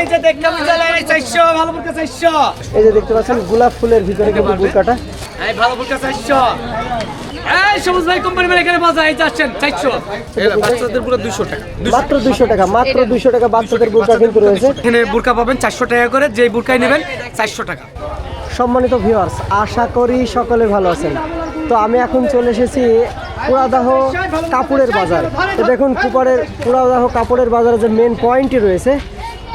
এই যে দেখতে চালান চারশো ভালো বুরকা চারশো। এই যে দেখতে পাচ্ছেন গোলাপ ফুলের ভিতরে কিন্তু বুরকাটা এই ভালো বুরকা চারশো। এই সবুজ ভাই কোম্পানি এখানে পাওয়া এই যাচ্ছেন চারশো। বাচ্চাদের পুরো দুশো টাকা মাত্র দুইশো টাকা মাত্র দুইশো টাকা বাচ্চাদের বুরকা কিন্তু রয়েছে। এখানে বুরকা পাবেন চারশো টাকা করে বুরকাই নেবেন চারশো টাকা। সম্মানিত ভিউয়ার্স আশা করি সকলে ভালো আছেন। তো আমি এখন চলে এসেছি পুরাদাহ কাপড়ের বাজার। তো দেখুন কুপারের পুরাদাহ কাপড়ের বাজারে যে মেন পয়েন্টটি রয়েছে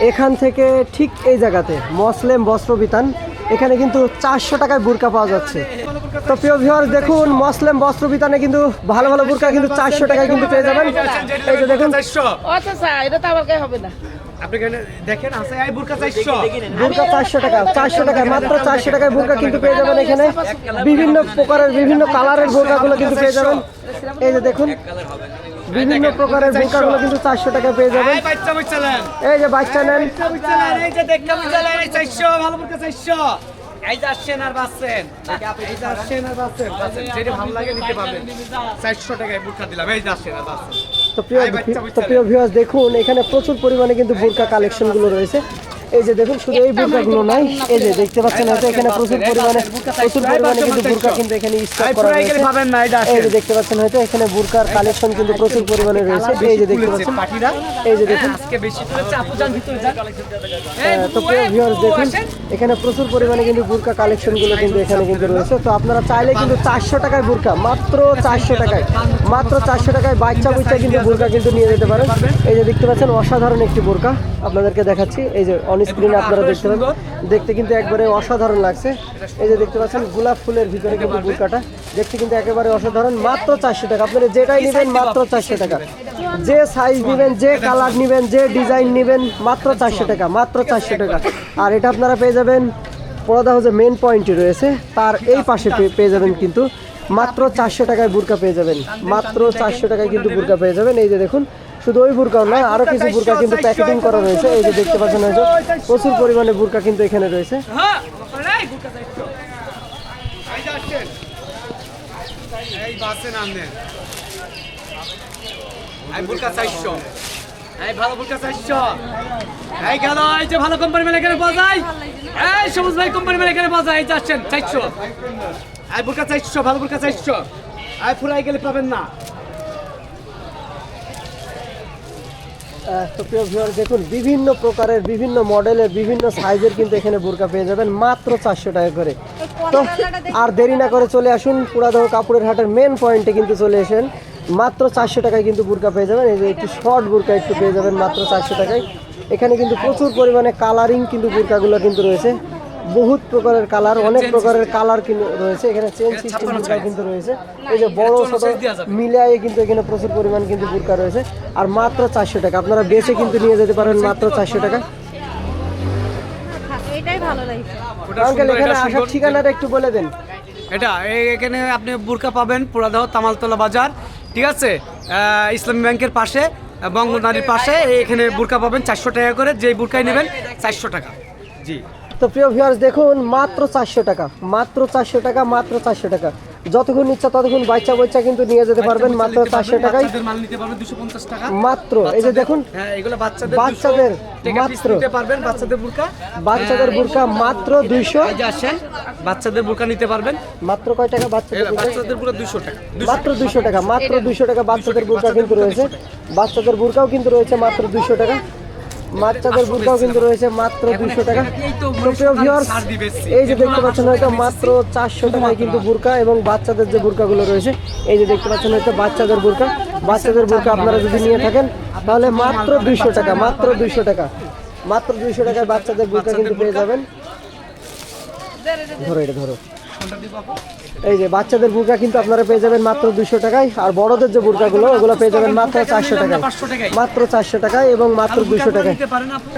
এখান থেকে ঠিক এই জায়গাতে মসলেম বস্ত্র বিতান এখানে কিন্তু চারশো টাকায় বুরকা পাওয়া যাচ্ছে। তো প্রিয় ভিউয়ার্স দেখুন মসলেম বস্ত্র বিতানে কিন্তু ভালো ভালো বুরকা কিন্তু চারশো টাকায় কিন্তু পেয়ে যাবেন। এই যে দেখুন। এটা তো আমার হবে না। দেখেন আছে বুরকা চারশো। বুরকা চারশো টাকা চারশো টাকা মাত্র চারশো টাকায় বুরকা কিন্তু পেয়ে যাবেন এখানে। বিভিন্ন প্রকারের বিভিন্ন কালারের বুরকাগুলো কিন্তু পেয়ে যাবেন। এই যে দেখুন বিভিন্ন প্রকারের কিন্তু চারশো টাকায় পেয়ে যাবেন। এই যে বাচ্চা নেন। এই যে দেখতে চারশো ভালো চারশো। এই যে আসছেন আর বাঁচছেন। এই যে আসছেন আর বাঁচছেন। বাঁচছেন যেটা ভালো লাগে নিতে পারবেন। চারশো টাকায় বুরকা দিলাম এই যে আসছেন আর বাঁচছেন। তো প্রিয় তো প্রিয় ভিউয়ার্স দেখুন এখানে প্রচুর পরিমাণে কিন্তু বুরকা কালেকশনগুলো রয়েছে। এই যে দেখুন শুধু এই বুরকাগুলো নাই। এই যে দেখতে পাচ্ছেন হয়তো এখানে প্রচুর পরিমাণে প্রচুর পরিমাণে কিন্তু বুরকা কিন্তু এখানে স্টক করা রয়েছে। এটা এই যে দেখতে পাচ্ছেন হয়তো এখানে বুরকার কালেকশন কিন্তু প্রচুর পরিমাণে রয়েছে। এই যে দেখতে পাচ্ছেন। এই যে দেখুন। আহ, তো প্রিয় ভিউয়ার্স দেখুন। এখানে প্রচুর পরিমাণে কিন্তু বুরকা কালেকশনগুলো কিন্তু এখানে কিন্তু রয়েছে। তো আপনারা চাইলে কিন্তু চারশো টাকায় বুরকা মাত্র চারশো টাকায় মাত্র চারশো টাকায় বাচ্চা বুচ্চা কিন্তু বুরকা কিন্তু নিয়ে যেতে পারেন। এই যে দেখতে পাচ্ছেন অসাধারণ একটি বুরকা। আপনাদেরকে দেখাচ্ছি এই যে অন স্ক্রিনে আপনারা দেখতে পাবেন। দেখতে কিন্তু একবারে অসাধারণ লাগছে। এই যে দেখতে পাচ্ছেন গোলাপ ফুলের ভিতরে কিন্তু বুরকাটা। দেখতে কিন্তু একেবারে অসাধারণ মাত্র চারশো টাকা। আপনারা যেটাই নেবেন মাত্র চারশো টাকা। যে সাইজ নেবেন যে কালার নেবেন যে ডিজাইন নেবেন মাত্র চারশো টাকা মাত্র চারশো টাকা। আর এটা আপনারা পেয়ে যাবেন। পড়াদা হচ্ছে মেন পয়েন্টটি রয়েছে। তার এই পাশে পেয়ে যাবেন কিন্তু মাত্র চারশো টাকায় বুরকা পেয়ে যাবেন। মাত্র চারশো টাকায় কিন্তু বুরকা পেয়ে যাবেন। এই যে দেখুন, শুধু ওই বুরকাও না আরও কিছু বুরকা কিন্তু প্যাকেটিং করা রয়েছে। এই যে দেখতে পাচ্ছেন হয়তো প্রচুর পরিমাণে বুরকা কিন্তু এখানে রয়েছে। এই যে বাসে নাম। এই বুরকা চারশো এই ভালো এই গেল এই যে ভালো কোম্পানি মেলে এখানে পাওয়া যায়। এই সবুজ ভাই কোম্পানি মেলে এখানে পাওয়া যায় এই যাচ্ছেন চারশো এই বুরকা চারশো ভালো বুরকা চারশো এই ফুরাই গেলে পাবেন না। তো প্রিয় ভিউয়ার দেখুন বিভিন্ন প্রকারের বিভিন্ন মডেলের বিভিন্ন সাইজের কিন্তু এখানে বোরকা পেয়ে যাবেন মাত্র চারশো টাকা করে। তো আর দেরি না করে চলে আসুন পুরাদহ কাপড়ের হাটের মেন পয়েন্টে কিন্তু চলে আসেন মাত্র চারশো টাকায় কিন্তু বুরকা পেয়ে যাবেন। এই যে একটু শর্ট বুরকা একটু পেয়ে যাবেন মাত্র চারশো টাকায়। এখানে কিন্তু প্রচুর পরিমাণে কালারিং কিন্তু বুরকাগুলো কিন্তু রয়েছে। বহুত প্রকারের কালার অনেক প্রকারের কালার কিন্তু রয়েছে। এখানে চেন সিস্টেম বুরকা কিন্তু রয়েছে। এই যে বড় ছোট মিলিয়ে কিন্তু এখানে প্রচুর পরিমাণ কিন্তু বুরকা রয়েছে। আর মাত্র চারশো টাকা। আপনারা বেছে কিন্তু নিয়ে যেতে পারেন মাত্র চারশো টাকা। এটাই ভালো লাগছে। আঙ্কেল এখানে এটা আসার ঠিকানাটা একটু বলে দেন। এটা এখানে আপনি বুরকা পাবেন পুরাদাহ তামালতলা বাজার। ঠিক আছে? ইসলামী ব্যাংকের পাশে বঙ্গ নারীর পাশে, এখানে বুরকা পাবেন চারশো টাকা করে যে বুরকাই নেবেন চারশো টাকা। জি। তো প্রিয় ভিউয়ার্স দেখুন, মাত্র চারশো টাকা, মাত্র চারশো টাকা, মাত্র চারশো টাকা। যতক্ষণ ইচ্ছা ততক্ষণ বাচ্চা বাচ্চা কিন্তু নিয়ে যেতে পারবেন মাত্র চারশো টাকায়। মাল নিতে পারবেন দুশো পঞ্চাশ টাকা। মাত্র এই যে দেখুন হ্যাঁ এগুলো বাচ্চাদের বাচ্চাদের 200 মাত্র। পারবেন বাচ্চাদের বুরকা। বাচ্চাদের বুরকা মাত্র দুইশো। আসেন বাচ্চাদের বুরকা নিতে পারবেন। মাত্র কয় টাকা বাচ্চাদের বাচ্চাদের বুরকা দুশো টাকা। মাত্র দুশো টাকা মাত্র দুশো টাকা বাচ্চাদের বুরকা কিন্তু রয়েছে। বাচ্চাদের বুরকাও কিন্তু রয়েছে মাত্র দুশো টাকা। বাচ্চাদের বুরকাও কিন্তু রয়েছে মাত্র দুশো টাকা। এই যে দেখতে পাচ্ছেন হয়তো মাত্র চারশো টাকায় কিন্তু বুরকা এবং বাচ্চাদের যে বুরকাগুলো রয়েছে এই যে দেখতে পাচ্ছেন হয়তো বাচ্চাদের বুরকা। বাচ্চাদের বুরকা আপনারা যদি নিয়ে থাকেন তাহলে মাত্র দুইশো টাকা মাত্র দুইশো টাকা। মাত্র দুইশো টাকায় বাচ্চাদের বুরকা কিন্তু পেয়ে যাবেন। ধরো এটা ধরো। এই যে বাচ্চাদের বুরকা কিন্তু আপনারা পেয়ে যাবেন মাত্র দুশো টাকায় আর বড়দের যে বুরকাগুলো ওগুলো পেয়ে যাবেন মাত্র চারশো টাকায়। মাত্র চারশো টাকায় এবং মাত্র দুশো টাকায়।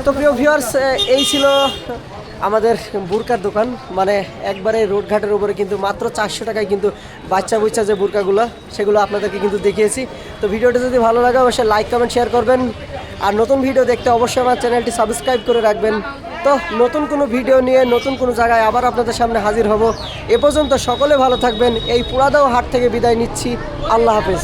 তো প্রিয় ভিউয়ার্স এই ছিল আমাদের বুরকার দোকান। মানে একবারে রোডঘাটের উপরে কিন্তু মাত্র চারশো টাকায় কিন্তু বাচ্চা বুচ্চা যে বুরকাগুলো সেগুলো আপনাদেরকে কিন্তু দেখিয়েছি। তো ভিডিওটা যদি ভালো লাগে অবশ্যই লাইক কমেন্ট শেয়ার করবেন। আর নতুন ভিডিও দেখতে অবশ্যই আমার চ্যানেলটি সাবস্ক্রাইব করে রাখবেন। তো নতুন কোনো ভিডিও নিয়ে নতুন কোনো জায়গায় আবার আপনাদের সামনে হাজির হব। এ পর্যন্ত সকলে ভালো থাকবেন। এই পুরাদাও হাট থেকে বিদায় নিচ্ছি। আল্লাহ হাফেজ।